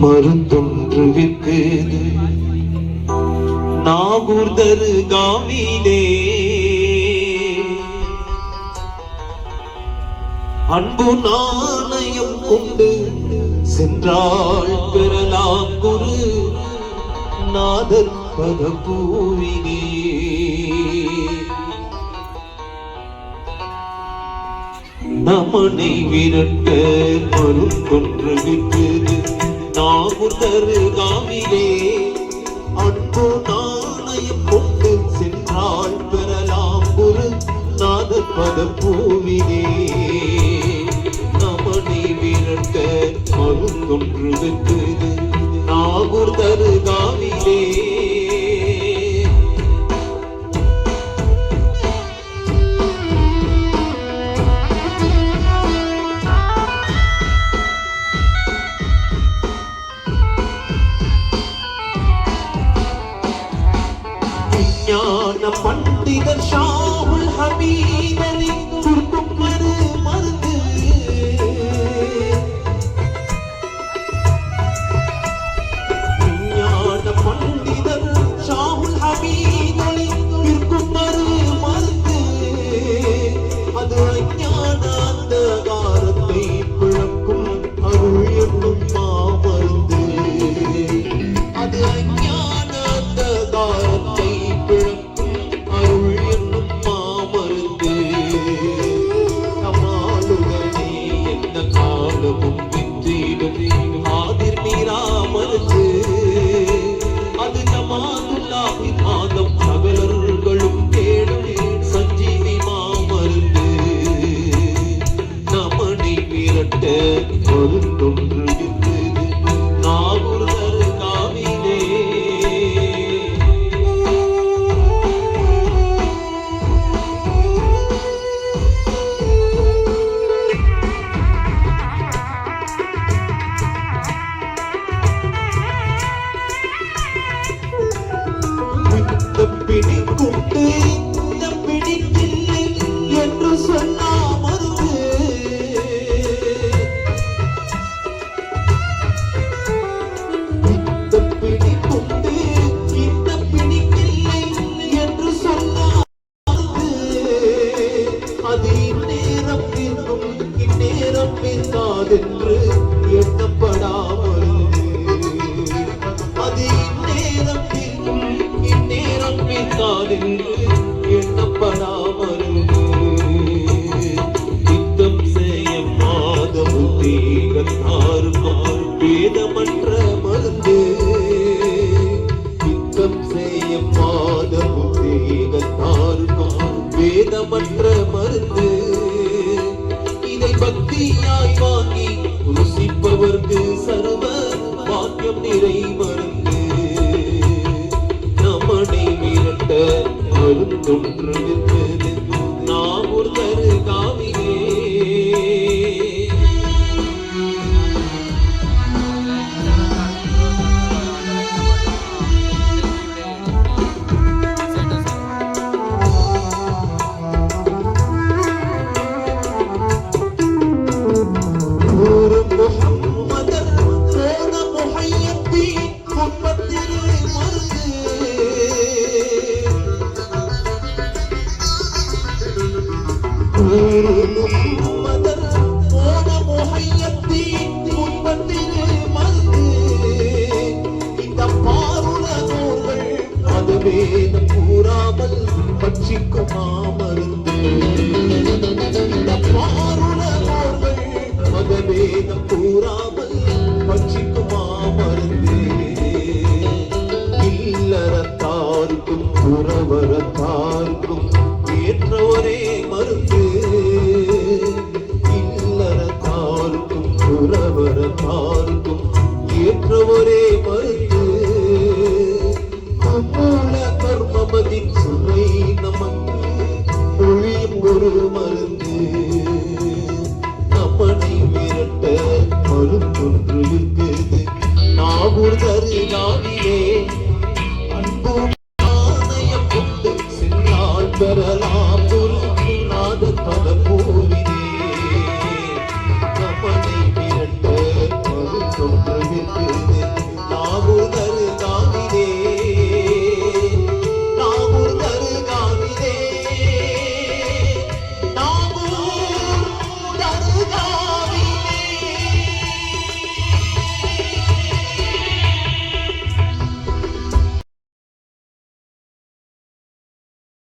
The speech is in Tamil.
மருந்தொன்று விற்குது நாகூர் தருகாவிலே அன்பு நாணயம் கொண்டு சென்றாள் பெறலாம் குரு நாதர் பதப்பூவினே நமனை விரட்ட மருந்தொன்று விற்குது நாகுதரு அன்பு நாணயம் கொண்டு சென்றால் பெறலாம் குரு நாதப்பத பூவிலே. நமனை விரட்ட மருந்தொன்று விற்குது நாகூர் தரு பேசாதென்று எட்டப்படாமல் அது இந்நேரம் இந்நேரம் பேசாதென்று எண்ணப்படாமல் இதை வாங்கி ருசிப்பவர்க்கு சர்வ பாக்கியம் நிறை மருந்து நமனை விரட்ட மருந்தொன்று வேதம் கூறாமல் பட்சிக்கும் மாமருந்து இந்த பாருல நூல்கள் மதவேதம் கூறாமல் பட்சிக்குமா மருந்து இல்லறத்தாருக்கும் புறவரத்தாருக்கும் புறவரத்தாருக்கும் ஏற்றவரே மருந்து. மூல கர்மமதின் சுவை நமக்கு ஒழியும் ஒரு மருந்து. நம்மனை விரட்ட மருந்தொன்று